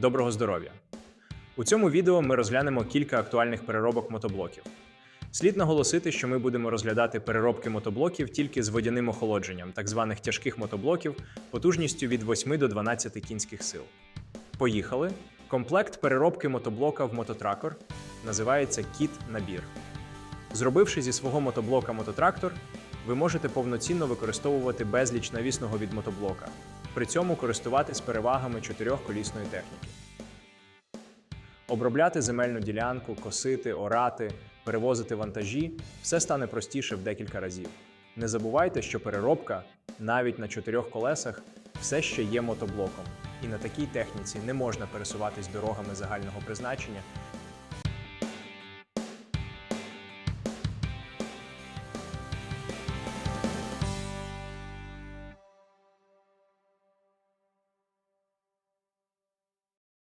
Доброго здоров'я! У цьому відео ми розглянемо кілька актуальних переробок мотоблоків. Слід наголосити, що ми будемо розглядати переробки мотоблоків тільки з водяним охолодженням, так званих тяжких мотоблоків, потужністю від 8 до 12 кінських сил. Поїхали! Комплект переробки мотоблока в мототракор називається кіт-набір. Зробивши зі свого мотоблока мототрактор, ви можете повноцінно використовувати безліч навісного від мотоблока, при цьому користуватись перевагами чотирьохколісної техніки. Обробляти земельну ділянку, косити, орати, перевозити вантажі все стане простіше в декілька разів. Не забувайте, що переробка навіть на чотирьох колесах все ще є мотоблоком, і на такій техніці не можна пересуватись дорогами загального призначення